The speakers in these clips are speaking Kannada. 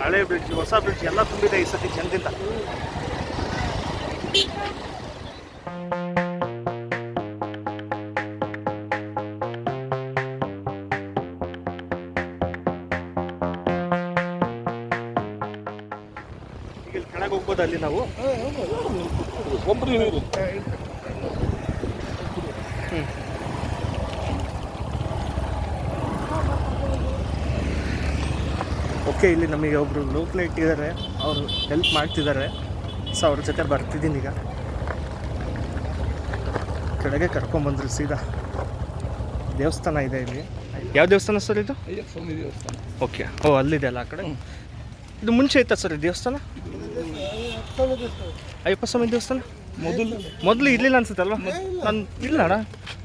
ಹಳೆ ಬ್ರಿಡ್ಜ್ ಹೊಸ ಬ್ರಿಡ್ಜ್ ಎಲ್ಲ ತುಂಬಿದೆ ಈ ಸತಿ ಜನದಿಂದ. ಕೆಳಗೆ ಹೋಗ್ಬೋದು ಅಲ್ಲಿ ನಾವು? ಒಬ್ಬರು ಓಕೆ ಇಲ್ಲಿ ನಮಗೆ ಒಬ್ಬರು ಲೋಕಲ್ ಇಟ್ಟಿದ್ದಾರೆ ಅವರು ಹೆಲ್ಪ್ ಮಾಡ್ತಿದ್ದಾರೆ. ಸೊ ಅವ್ರ ಜೊತೆ ಬರ್ತಿದ್ದೀನಿ ಈಗ. ಕೆಳಗೆ ಕರ್ಕೊಂಬಂದ್ರು ಸೀದಾ. ದೇವಸ್ಥಾನ ಇದೆ ಇಲ್ಲಿ. ಯಾವ ದೇವಸ್ಥಾನ ಸರ್ ಇದು? ಓಕೆ ಓ ಅಲ್ಲಿದೆ ಅಲ್ಲ ಆ ಕಡೆ? ಇದು ಮುಂಚೆ ಇತ್ತಾ ಸರ್ ಈ ದೇವಸ್ಥಾನ? ಅಯ್ಯಪ್ಪ ಸ್ವಾಮಿ ದೇವಸ್ಥಾನ? ಮೊದಲು ಮೊದಲು ಇರ್ಲಿಲ್ಲ ಅನ್ಸುತ್ತಲ್ವಾ? ನಾನು ಇಲ್ಲ ಅಣ್ಣ.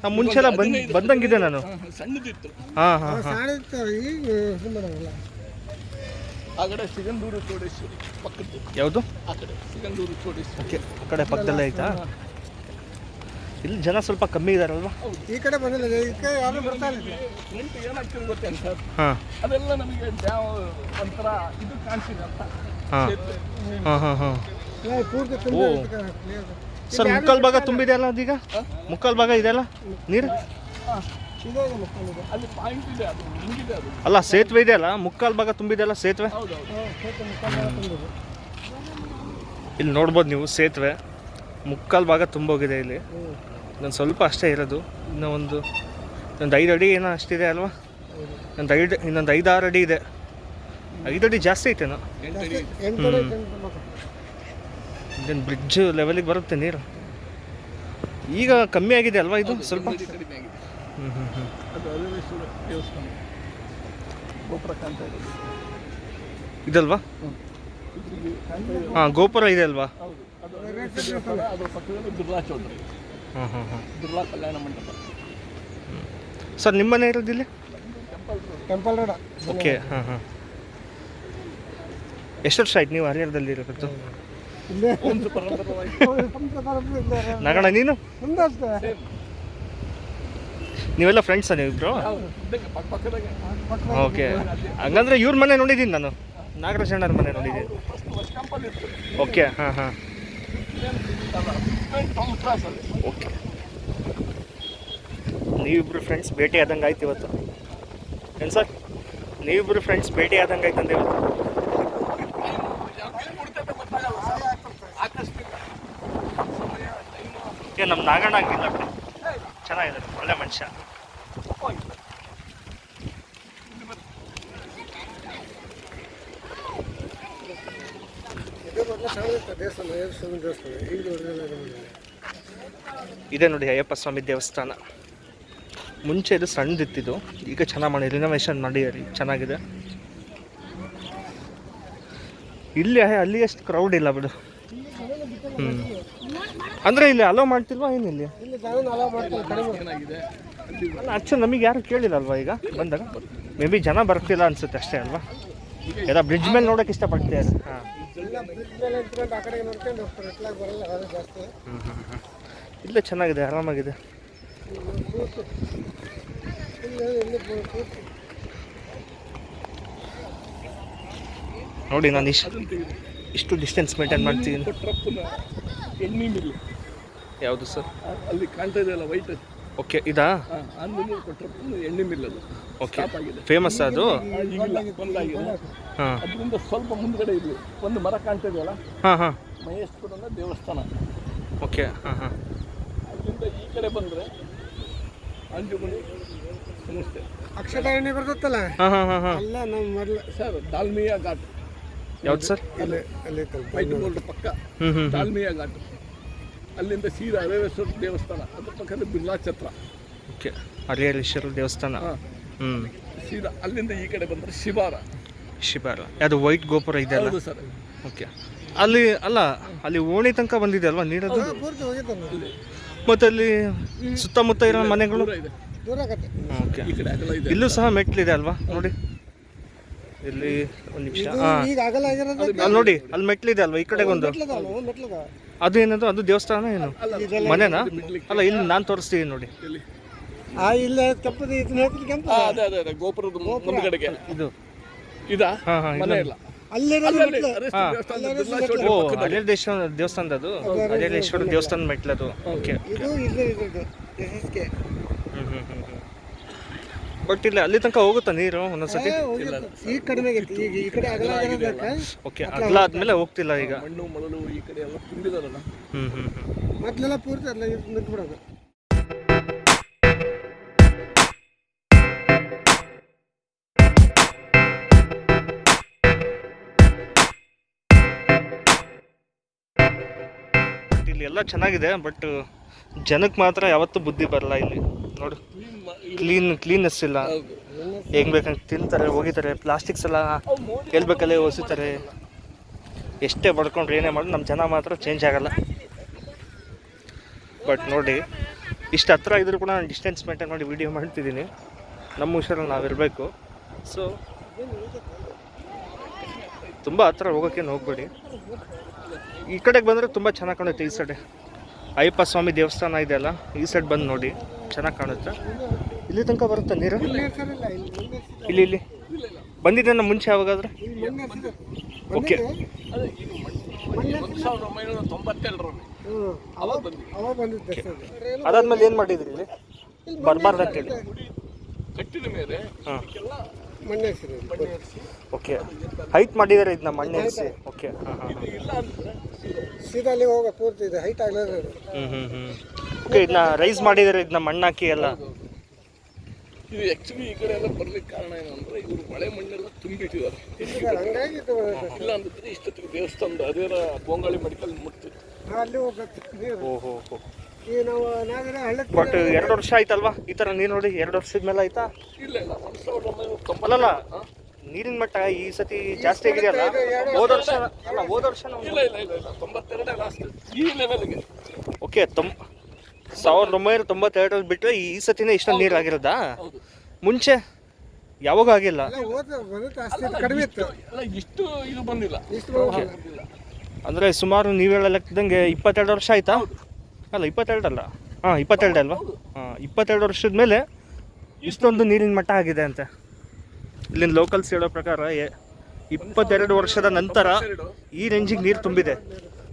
ನಾನು ಮುಂಚೆ ಎಲ್ಲ ಬಂದ್ ಬಂದಂಗಿದೆ ನಾನು. ಹಾ, ಹಾ, ಸಣ್ಣದಿತ್ತು. ಹಾಂ ಹಾಂ ಹಾಂ. ಆ ಕಡೆ ಸಿಗಂದೂರು ಚೋಡೇಶ್ವರಿ ಪಕ್ಕದ್ದು. ಯಾವುದು? ಆ ಕಡೆ ಸಿಗಂದೂರು ಚೋಡೇಶ್ವರಿ. ಓಕೆ ಆ ಕಡೆ ಪಕ್ಕದಲ್ಲೇ ಆಯ್ತಾ ಇಲ್ಲಿ ಜನ ಸ್ವಲ್ಪ ಕಮ್ಮಿ ಇದಾರಲ್ವಾ? ಈ ಕಡೆ ಬಂದಿಲ್ಲ ಈ ಕಡೆ ಯಾರು ಬರ್ತಾ ಇಲ್ಲ ನೆಂಟು ಏನಾಗ್ತದೆ ಗೊತ್ತೇನು ಸರ್? ಹಾಂ. ಅದೆಲ್ಲ ನಮಗೆ ಡ್ಯಾಮ್ ಒಂಥರ ಇದು ಕಾಣ್ತಿದೆ ಅಂತ. ಹಾಂ. ಹಾಂ ಹಾಂ ಹಾಂ. ಪೂರ್ತಿ ಓ. ತುಂಬ ಸರ್ ಮುಕ್ಕಾಲು ಭಾಗ ತುಂಬಿದೆ ಅಲ್ಲ ಅದೀಗ? ಮುಕ್ಕಾಲು ಭಾಗ ಇದೆಯಲ್ಲ ನೀರು? ಅಲ್ಲಿ ಪಾಯಿಂಟ್ ಇದೆ ಅದು ಹಿಂಗಿದೆ ಅದು. ಅಲ್ಲ ಸೇತುವೆ ಇದೆ ಅಲ್ಲ? ಮುಕ್ಕಾಲು ಭಾಗ ತುಂಬಿದೆ ಅಲ್ಲ ಸೇತುವೆ? ಇಲ್ಲಿ ನೋಡ್ಬೋದು ನೀವು ಸೇತುವೆ. ಮುಕ್ಕಾಲು ಭಾಗ ತುಂಬೋಗಿದೆ ಇಲ್ಲಿ. ನಾನು ಸ್ವಲ್ಪ ಅಷ್ಟೇ ಇರೋದು. ಇನ್ನೂ ಒಂದು ಇನ್ನೊಂದು ಐದು ಅಡಿ ಏನೋ ಅಷ್ಟಿದೆ ಅಲ್ವಾ? ಒಂದು ಐದು ಇನ್ನೊಂದು ಐದಾರು ಅಡಿ ಇದೆ. ಐದು ಅಡಿ ಜಾಸ್ತಿ ಐತೆನೋ? ಬ್ರಿಡ್ಜ್ ಲೆವೆಲಿಗೆ ಬರುತ್ತೆ ನೀರು? ಈಗ ಕಮ್ಮಿ ಆಗಿದೆ ಅಲ್ವಾ ಇದು ಸ್ವಲ್ಪ? ಅದು ಅರವೇಶ್ವರ ದೇವಸ್ಥಾನ. ಇರೋದು ಇದಲ್ವಾ? ಇದ್ರಿಗೆ ಕಾಣ್ತಾ ಇರೋದು ಹಾಂ ಗೋಪುರ ಇದೆ ಅಲ್ವಾ? ಹೌದು. ಅದು ಅರವೇಶ್ವರ ದೇವಸ್ಥಾನ ಅದ್ರ ಪಕ್ಕದಲ್ಲಿ ಬಿರ್ಲಾ ಚೌಧರಿ ಹಾಂ ಹಾಂ ಹಾಂ ಬಿರ್ಲಾ ಕಲ್ಯಾಣ ಮಂಟಪ. ಸರ್ ನಿಮ್ಮ ಮನೆ ಇರೋದಿಲ್ಲಿ? ಟೆಂಪಲ್ ಟೆಂಪಲ್ ರೋಡ ಓಕೆ ಹಾಂ ಹಾಂ. ಎಷ್ಟು ವರ್ಷ ಆಯ್ತು ನೀವು ಹರಿಹರದಲ್ಲಿ ಇರೋದು ಇಲ್ಲೇ. ಒಂದು ಪರಂಪರವಾಗಿ. ಇಲ್ಲೇ ಇರೋದು. ನಗಣ ನೀನು? ನಮ್ದು ಅಷ್ಟೇ. ನೀವೆಲ್ಲ ಫ್ರೆಂಡ್ಸಾ ಇಬ್ರು? ಓಕೆ ಹಂಗಂದ್ರೆ ಇವ್ರ ಮನೆ ನೋಡಿದ್ದೀನಿ ನಾನು. ನಾಗರಾಜ್ ಅಣ್ಣರ ಮನೆ ನೋಡಿದ್ದೀನಿ. ಓಕೆ ಹಾಂ ಹಾಂ. ಓಕೆ ನೀವಿಬ್ರು ಫ್ರೆಂಡ್ಸ್ ಭೇಟಿ ಆದಂಗೆ ಆಯ್ತು ಇವತ್ತು. ಏನು ಸರ್? ನೀವಿಬ್ರು ಫ್ರೆಂಡ್ಸ್ ಭೇಟಿ ಆದಂಗೆ ಆಯ್ತಂದೆ ಇವತ್ತು ನಮ್ಮ ನಾಗಣ್ಣ ಹಂಗಿಲ್ಲ ಬಿಡಿ. ಚೆನ್ನಾಗಿದೆ ಒಳ್ಳೆ ಮನುಷ್ಯ ಇದು ಮೊದಲು ಸಣ್ಣದಿತ್ತು ದೇವಸ್ಥಾನ ಅಯ್ಯಪ್ಪ ಸ್ವಾಮಿ ದೇವಸ್ಥಾನ ಈಗ ದೊಡ್ಡದಿಲ್ಲ ನಮಗೆ. ಇದೆ ನೋಡಿ ಅಯ್ಯಪ್ಪ ಸ್ವಾಮಿ ದೇವಸ್ಥಾನ. ಮುಂಚೆ ಇದು ಸಣ್ಣದಿತ್ತಿದ್ದು, ಈಗ ಚೆನ್ನಾಗಿ ಮಾಡಿ ರಿನೋವೇಷನ್ ಮಾಡಿ ಚೆನ್ನಾಗಿದೆ. ಇಲ್ಲಿ ಅಲ್ಲಿ ಎಷ್ಟು ಕ್ರೌಡ್ ಇಲ್ಲ ಬಿಡು. ಹ್ಞೂ ಅಂದರೆ ಇಲ್ಲಿ ಅಲೋ ಮಾಡ್ತಿಲ್ವಾ ಏನಿಲ್ಲ ಆ್ಯಕ್ಚುಲಿ ನಮಗೆ ಯಾರು ಕೇಳಿಲ್ಲಲ್ವಾ ಈಗ? ಬಂದಾಗ? ಮೇ ಬಿ ಜನ ಬರ್ತಿಲ್ಲ ಅನ್ಸುತ್ತೆ ಅಷ್ಟೇ ಅಲ್ವಾ? ಎಲ್ಲ ಬ್ರಿಡ್ಜ್ ಮೇಲೆ ನೋಡೋಕೆ ಇಷ್ಟಪಡ್ತೀಯ ಹಾಂ. ಇಲ್ಲೇ ಚೆನ್ನಾಗಿದೆ ಆರಾಮಾಗಿದೆ. ನೋಡಿ ನಾನು ಇಷ್ಟು ಇಷ್ಟು ಡಿಸ್ಟೆನ್ಸ್ ಮೇಂಟೈನ್ ಮಾಡ್ತೀನಿ ಯಾವುದು ಸರ್? ಅಲ್ಲಿ ಕಾಣ್ತಾ ಇದೆಯಲ್ಲ ವೈಟ್ ಓಕೆ ಇದಾ? ಆಂಧ್ರ ಕೊಟ್ಟರು ಎಣ್ಣೆ ಮಿಲ್ ಅದು? ಓಕೆ ಫೇಮಸ್ ಅದು ಹಾಂ. ಅದರಿಂದ ಸ್ವಲ್ಪ ಮುಂದ್ಗಡೆ ಇದ್ವಿ ಒಂದು ಮರ ಕಾಣ್ತಾ ಇದೆಯಲ್ಲ ಹಾಂ ಹಾಂ. ಮಹೇಶ್ವರನ ದೇವಸ್ಥಾನ. ಓಕೆ ಹಾಂ ಹಾಂ. ಅದರಿಂದ ಈ ಕಡೆ ಬಂದರೆ ಅಂಜುಮಣಿ ಸಂಸ್ಥೆ ಅಕ್ಷರ ಎಣ್ಣೆ ಬರ್ತತ್ತಲ್ಲ ಹಾಂ ಹಾಂ ಹಾಂ ಹಾಂ. ಅಲ್ಲ ನಮ್ಮ ಮೊದಲು ಸರ್ ದಾಲ್ಮಿಯಾ ಘಾಟ್. ಯಾವ್ದು ಸರ್? ಅಲ್ಲಿ ಅಲ್ಲಿ ವೈಟ್ ಬೋರ್ಡ್ ಪಕ್ಕ. ಹ್ಞೂ ಹ್ಞೂ ಹ್ಞೂ ದಾಲ್ಮಿಯಾ ಘಾಟ್. ಅಲ್ಲಿಂದ ಸೀದಾ ಅರೇವೇಶ್ವರ ದೇವಸ್ಥಾನ ಅದ್ರ ಪಕ್ಕದ ಬಿರ್ಲಾ ಛತ್ರ ಓಕೆ ಹರೇರೇಶ್ವರ ದೇವಸ್ಥಾನ. ಹ್ಞೂ ಸೀದಾ ಅಲ್ಲಿಂದ ಈ ಕಡೆ ಬಂದರೆ ಶಿವಾರ. ಶಿಬಾರ ಅದು ವೈಟ್ ಗೋಪುರ ಇದೆ ಅಲ್ಲ? ಸರ್. ಓಕೆ. ಅಲ್ಲಿ ಅಲ್ಲ ಅಲ್ಲಿ ಓಣಿ ತನಕ ಬಂದಿದೆ ಅಲ್ವಾ ನೀಡೋದು ಮತ್ತೆ ಅಲ್ಲಿ ಸುತ್ತಮುತ್ತ ಇರೋ ಮನೆಗಳು? ದೂರ ಇದೆ. ದೂರ ಓಕೆ. ಈ ಕಡೆ ಅಗಲ ಇದೆ. ಇಲ್ಲೂ ಸಹ ಮೆಟ್ಲಿದೆ ಅಲ್ವಾ? ನೋಡಿ. ಇಲ್ಲಿ ಒಂದು ನಿಮಿಷ. ಹಾಂ ಈಗ ಆಗಲ್ಲ ಆಗಿರೋದು ಅಲ್ಲಿ ನೋಡಿ ಅಲ್ಲಿ ಮೆಟ್ಲಿದೆ ಅಲ್ವಾ ಈ ಕಡೆಗೆ ಒಂದು ಅದು ಏನದು ಅದು ದೇವಸ್ಥಾನ ಏನು? ಮನೆನಾ? ಅಲ್ಲ ಇಲ್ಲಿ ನಾನು ತೋರಿಸ್ತೀನಿ ನೋಡಿ. ಇಲ್ಲಿ. ಆ ಇಲ್ಲ ಕೆಂಪದು ಇದನ್ನ ಹೇಳ್ತೀನಿ ಕೆಂಪು ಅದೇ ಅದೇ ಅದೇ ಗೋಪುರದ ಮುಂದ್ಗಡೆಗೆ. ಇದು. ಇದಾ? ಮನೆ ಇಲ್ಲ. ದೇವಸ್ಥಾನದ ಅದು ದೇವಸ್ಥಾನ ಮೆಟ್ಲದು. ಓಕೆ ಇದು ಇದು ಇದ್ರದ್ದು ಎಸ್ ಎಸ್ ಕೆ ಹ್ಞೂ ಹ್ಞೂ ಹ್ಞೂ ಹ್ಞೂ ಬಟ್ ಇಲ್ಲಿ ಅಲ್ಲಿ ತನಕ ಹೋಗುತ್ತಾ ನೀರು ಒಂದೊಂದ್ಸತಿ? ಈಗ ಕಡಿಮೆ ಆಗೈತಿ ಈಗ ಈ ಕಡೆ ಅಗಲ ಆಗಿರೋದಕ್ಕೆ ಓಕೆ ಅಗಲ ಆದ್ಮೇಲೆ ಹೋಗ್ತಿಲ್ಲ ಈಗ. ಮಣ್ಣು ಮಳಲು ಈ ಕಡೆ ಎಲ್ಲ ತುಂಬಿದಾರಲ್ಲ. ಹ್ಮ್ ಹ್ಮ್ ಮೊದಲೆಲ್ಲ ಪೂರ್ತಿ ಅಲ್ಲ ನಿಂತ್ಬಿಡೋದು. ಬಟ್ ಇಲ್ಲಿ ಎಲ್ಲ ಚೆನ್ನಾಗಿದೆ ಬಟ್ ಜನಕ್ಕೆ ಮಾತ್ರ ಯಾವತ್ತೂ ಬುದ್ಧಿ ಬರಲ್ಲ ಇಲ್ಲಿ. ನೋಡು. ಕ್ಲೀನ್ ಕ್ಲೀನ್ನೆಸ್ ಇಲ್ಲ. ಹೆಂಗ್ ಬೇಕಂಗೆ ತಿಂತಾರೆ ಹೋಗಿತಾರೆ ಪ್ಲಾಸ್ಟಿಕ್ಸ್ ಎಲ್ಲ ಎಲ್ಲಿ ಬೇಕಲ್ಲೇ ಒಸಿತಾರೆ ಎಷ್ಟೇ ಬಡ್ಕೊಂಡ್ರೆ ಏನೇ ಮಾಡಿ ನಮ್ಮ ಜನ ಮಾತ್ರ ಚೇಂಜ್ ಆಗಲ್ಲ. ಬಟ್ ನೋಡಿ, ಇಷ್ಟು ಹತ್ರ ಇದ್ರೂ ಕೂಡ ನಾನು ಡಿಸ್ಟೆನ್ಸ್ ಮೇಂಟೈನ್ ಮಾಡಿ ವೀಡಿಯೋ ಮಾಡ್ತಿದ್ದೀನಿ. ನಮ್ಮ ಹುಷಾರಲ್ಲಿ ನಾವಿರಬೇಕು. ಸೊ ತುಂಬ ಹತ್ರ ಹೋಗೋಕ್ಕೇನು ಹೋಗ್ಬೇಡಿ ಈ ಕಡೆಗೆ ಬಂದರೆ ತುಂಬ ಚೆನ್ನಾಗಿ ಕಾಣುತ್ತೆ ಈ ಸೈಡೆ ಅಯ್ಯಪ್ಪ ಸ್ವಾಮಿ ದೇವಸ್ಥಾನ ಇದೆಯಲ್ಲ ಈ ಸೈಡ್ ಬಂದು ನೋಡಿ, ಚೆನ್ನಾಗಿ ಕಾಣುತ್ತೆ. ಇಲ್ಲಿ ತನಕ ಬರುತ್ತೆ ನೀರು? ಇಲ್ಲಿ ಇಲ್ಲಿ ಇಲ್ಲಿ ಬಂದಿದ್ದೆ ನಮ್ಮ ಮುಂಚೆ ಯಾವಾಗಾದ್ರೆ. ಓಕೆ. ಮಣ್ಣು ಅದಾದ್ಮೇಲೆ ಏನು ಮಾಡಿದ್ರಿ ಇಲ್ಲಿ? ಬರಬಾರ್ದು ಅಂತೇಳಿ ಕಟ್ಟಿದ ಮೇಲೆ. ಮಣ್ಣು ಓಕೆ. ಹೈಟ್ ಮಾಡಿದಾರೆ ಇದನ್ನ ಮಣ್ಣೆ ಓಕೆ. ಹಾಂ ಹಾಂ ಇಲ್ಲ ಅಂದ್ರೆ ಸೀದಾ. ಅಲ್ಲಿ ಹೋಗ ಪೂರ್ತಿ ಇದೆ. ಹೈಟ್ ಆಗಲ್ಲ ಹ್ಞೂ ಹ್ಞೂ ಹ್ಞೂ ಓಕೆ ಇದನ್ನ ರೈಸ್ ಮಾಡಿದಾರೆ ಇದನ್ನ ಮಣ್ಣಾಕಿ ಎಲ್ಲ. ಇದು ಆ್ಯಕ್ಚುಲಿ ಈ ಕಡೆ ಎಲ್ಲ ಬರ್ಲಿಕ್ಕೆ ಕಾರಣ ಏನು ಅಂದ್ರೆ ಇವರು ಮಳೆ ಮಣ್ಣೆಲ್ಲ ತುಂಬಿಟ್ಟಿದ್ದಾರೆ. ಹಂಗಾಗಿ ಇದು ಬರುತ್ತೆ. ಇಲ್ಲ ಅಂದ್ರೆ ಇಷ್ಟೊತ್ತಿಗೆ ದೇವಸ್ಥಾನದ ಅದೇ ಬೋಂಗಾಳಿ ಮೆಡಿಕಲ್ ಮುಟ್ತಿತ್ತು. ಓಹೋ ಬಟ್ ಎರಡು ವರ್ಷ ಆಯ್ತಲ್ವಾ? ಈ ಥರ ನೀರು ನೋಡಿ ಎರಡು ವರ್ಷದ ಮೇಲೆ ಆಯ್ತಾ? ಇಲ್ಲ ಇಲ್ಲ ಒಂದು ಸಾವಿರದ ಒಂಬೈನೂರ ನೀರಿನ ಮಟ್ಟ ಈ ಸತಿ ಜಾಸ್ತಿ ಆಗಿದೆಯಲ್ಲ? ಹೋದ ವರ್ಷ ಅಲ್ಲ ಹೋದ ವರ್ಷ ಇಲ್ಲ ಇಲ್ಲ ಇಲ್ಲ ಇಲ್ಲ ತೊಂಬತ್ತೆರಡೇ ಲಾಸ್ಟ್ ಈ ಲೆವೆಲ್ಗೆ ಓಕೆ ತೊಂಬ ಸಾವಿರದ ಒಂಬೈನೂರ ತೊಂಬತ್ತೆರಡರಲ್ಲಿ ಬಿಟ್ಟರೆ ಈ ಸತಿನೇ ಇಷ್ಟೊಂದು ನೀರು ಆಗಿರೋದಾ ಮುಂಚೆ ಯಾವಾಗ ಆಗಿಲ್ಲ? ಕಡಿಮೆ ಇತ್ತು. ಇಷ್ಟು ಇದು ಬಂದಿಲ್ಲ. ಅಂದರೆ ಸುಮಾರು ನೀವು ಹೇಳೋ ಲೆಕ್ಕದಂಗೆ ಇಪ್ಪತ್ತೆರಡು ವರ್ಷ ಆಯ್ತಾ? ಅಲ್ಲ ಇಪ್ಪತ್ತೆರಡಲ್ಲ. ಹಾಂ ಇಪ್ಪತ್ತೆರಡು ಅಲ್ವಾ? ಹಾಂ ಇಪ್ಪತ್ತೆರಡು ವರ್ಷದ ಮೇಲೆ ಇಷ್ಟೊಂದು ನೀರಿನ ಮಟ್ಟ ಆಗಿದೆ ಅಂತೆ. ಇಲ್ಲಿನ ಲೋಕಲ್ಸ್ ಹೇಳೋ ಪ್ರಕಾರ ಇಪ್ಪತ್ತೆರಡು ವರ್ಷದ ನಂತರ ಈ ರೇಂಜಿಗೆ ನೀರು ತುಂಬಿದೆ.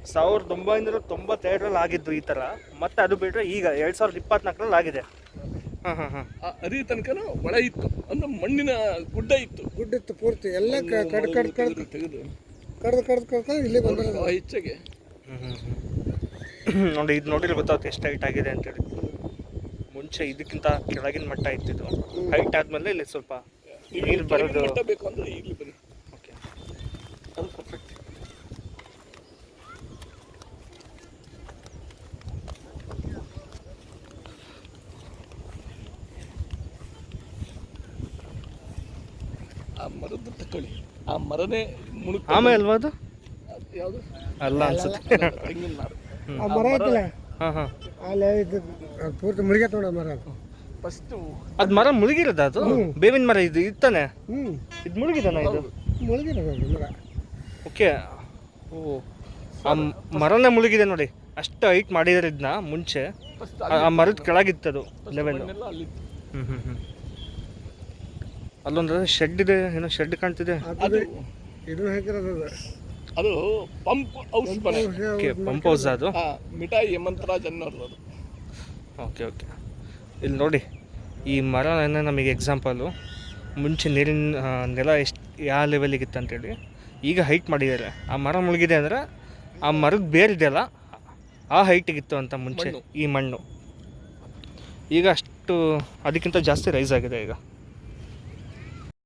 ಸಾವಿರದ ಒಂಬೈನೂರ ತೊಂಬತ್ತೆರಡರಲ್ಲಿ ಆಗಿದ್ದು ಈ ಥರ ಮತ್ತೆ ಅದು ಬಿಟ್ಟರೆ ಈಗ ಎರಡು ಸಾವಿರದ ಇಪ್ಪತ್ನಾಲ್ಕರಲ್ಲಿ ಆಗಿದೆ. ಹಾಂ ಹಾಂ ಹಾಂ. ಆ ಅರಿ ತನಕನೂ ಮಳೆ ಇತ್ತು ಅಂದ್ರೆ ಮಣ್ಣಿನ ಗುಡ್ಡ ಇತ್ತು. ಗುಡ್ಡ ಇತ್ತು ಪೂರ್ತಿ ಎಲ್ಲ ಕ- ಕಡ್ ಕಡ್ ಕಡ್ ತೆಗೆದು ತೆಗೆದು. ಕಡ್ದು ಕಡ್ದು ಕಡ್ದು ಇಲ್ಲಿ ಬಂದಿರೋದು. ಆ ಹೆಚ್ಚಿಗೆ. ನೋಡಿ ಇದು ನೋಡಿದ್ರೆ ಗೊತ್ತಾಗುತ್ತೆ ಎಷ್ಟು ಹೈಟ್ ಆಗಿದೆ ಅಂತೇಳಿ ಮುಂಚೆ ಇದಕ್ಕಿಂತ ಕೆಳಗಿನ ಮಟ್ಟ ಇತ್ತಿದ್ದು ಹೈಟ್ ಆದಮೇಲೆ ಇಲ್ಲಿ ಸ್ವಲ್ಪ ನೀರು ಬರೋದು. ಮಟ್ಟ ಬೇಕು ಅಂದ್ರೆ ಇಲ್ಲಿ ಬನ್ನಿ. ಆ ಮರದ ತಕೊಳ್ಳಿ ಆ ಮರನೇ ಮುಳುಗ್ ಆಮೇಲೆ ಅಲ್ವಾ ಅದು? ಯಾವುದು? ಅಲ್ಲ ಅನ್ಸುತ್ತೆ. ತೆಂಗಿನ ನಾರು ಆ ಮರ ಐತಲ್ಲ? ಹಾಂ ಹಾಂ. ಅಲ್ಲಿ ಇದು ಅದು ಪೂರ್ತಿ ಮುಳುಗೈತೆ ನೋಡ ಮರ ಅದು. ಫಸ್ಟು ಅದು ಮರ ಮುಳುಗಿರೋದ ಅದು? ಬೇವಿನ ಮರ ಇದು ಇತ್ತಾನೆ? ಹ್ಞೂ ಇದು ಮುಳುಗಿದಾನ ಇದು? ಮುಳುಗಿರೋದು ಅದು ಮರ. ಓಕೆ. ಓ ಆ ಮರನೇ ಮುಳುಗಿದೆ ನೋಡಿ. ಅಷ್ಟು ಹೈಟ್ ಮಾಡಿದಾರೆ ಇದನ್ನ ಮುಂಚೆ. ಆ- ಮರದ ಕೆಳಗಿತ್ತದು ಲೆವೆಲ್. ಲೆವೆನ್ ಅಲ್ಲಿ ಹ್ಞೂ ಹ್ಞೂ ಹ್ಞೂ ಅಲ್ಲೊಂದು ಶೆಡ್ ಇದೆ ಏನೋ ಶೆಡ್ ಕಾಣ್ತಿದೆ. ಅದು ಇದನ್ನ ಅದು ಅದು. Pump house okay pump house ಅದು ಮಿಠಾಯಿ ಹೇಮಂತರಾಜ್ ಅನ್ನೋರು ಅದು. ಓಕೆ ಓಕೆ ಇಲ್ಲಿ ನೋಡಿ ಈ ಮರ ನಮಗೆ ಎಕ್ಸಾಂಪಲು ಮುಂಚೆ ನೀರಿನ ನೆಲ ಎಷ್ಟು ಯಾವ ಲೆವೆಲಿಗಿತ್ತು ಅಂತೇಳಿ ಈಗ ಹೈಟ್ ಮಾಡಿದ್ದಾರೆ. ಆ ಮರ ಮುಳುಗಿದೆ ಅಂದರೆ ಆ ಮರದ ಬೇರಿದೆಯಲ್ಲ ಆ ಹೈಟಿಗಿತ್ತು ಅಂತ ಮುಂಚೆ ಈ ಮಣ್ಣು. ಈಗ ಅಷ್ಟು ಅದಕ್ಕಿಂತ ಜಾಸ್ತಿ ರೈಸ್ ಆಗಿದೆ ಈಗ.